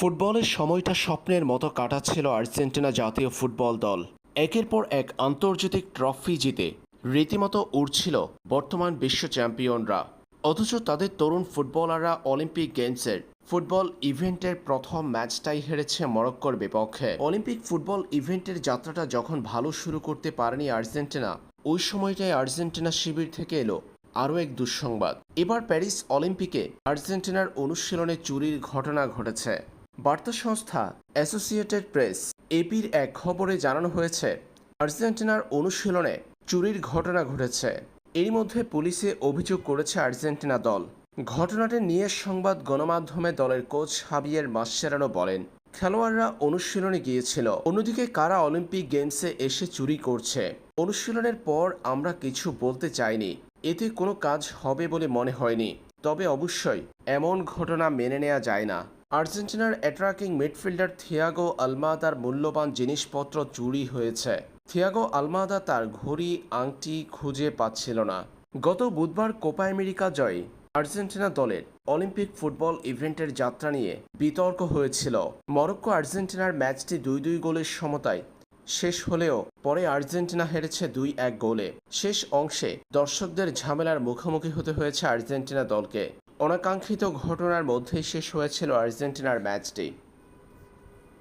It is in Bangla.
ফুটবলের সময়টা স্বপ্নের মতো কাটাচ্ছিল আর্জেন্টিনা জাতীয় ফুটবল দল। একের পর এক আন্তর্জাতিক ট্রফি জিতে রীতিমতো উড়ছিল বর্তমান বিশ্ব চ্যাম্পিয়নরা। অথচ তাদের তরুণ ফুটবলাররা অলিম্পিক গেমসের ফুটবল ইভেন্টের প্রথম ম্যাচটাই হেরেছে মরক্কোর বিপক্ষে। অলিম্পিক ফুটবল ইভেন্টের যাত্রাটা যখন ভালো শুরু করতে পারেনি আর্জেন্টিনা, ওই সময়টায় আর্জেন্টিনা শিবির থেকে এলো আরও এক দুঃসংবাদ। এবার প্যারিস অলিম্পিকে আর্জেন্টিনার অনুশীলনে চুরির ঘটনা ঘটেছে। বার্তা সংস্থা অ্যাসোসিয়েটেড প্রেস, এপির এক খবরে জানানো হয়েছে, আর্জেন্টিনার অনুশীলনে চুরির ঘটনা ঘটেছে। এর মধ্যে পুলিশে অভিযোগ করেছে আর্জেন্টিনা দল। ঘটনাটি নিয়ে সংবাদ গণমাধ্যমে দলের কোচ হাবিয়ের মাসেরানো বলেন, খেলোয়াড়রা অনুশীলনে গিয়েছিল। অন্যদিকে কারা অলিম্পিক গেমসে এসে চুরি করছে? অনুশীলনের পর আমরা কিছু বলতে চাইনি। এতে কোনো কাজ হবে বলে মনে হয়নি। তবে অবশ্যই এমন ঘটনা মেনে নেওয়া যায় না। আর্জেন্টিনার অ্যাট্রাকিং মিডফিল্ডার থিয়াগো আলমাদার মূল্যবান জিনিসপত্র চুরি হয়েছে। থিয়াগো আলমাদা তার ঘড়ি, আংটি খুঁজে পাচ্ছিল না। গত বুধবার কোপা আমেরিকা জয়, আর্জেন্টিনা দলের অলিম্পিক ফুটবল ইভেন্টের যাত্রা নিয়ে বিতর্ক হয়েছিল। মরক্কো আর্জেন্টিনার ম্যাচটি দুই দুই গোলের সমতায় শেষ হলেও পরে আর্জেন্টিনা হেরেছে দুই এক গোলে। শেষ অংশে দর্শকদের ঝামেলার মুখোমুখি হতে হয়েছে আর্জেন্টিনা দলকে। অনাকাঙ্ক্ষিত ঘটনার মধ্যেই শেষ হয়েছিল আর্জেন্টিনার ম্যাচটি।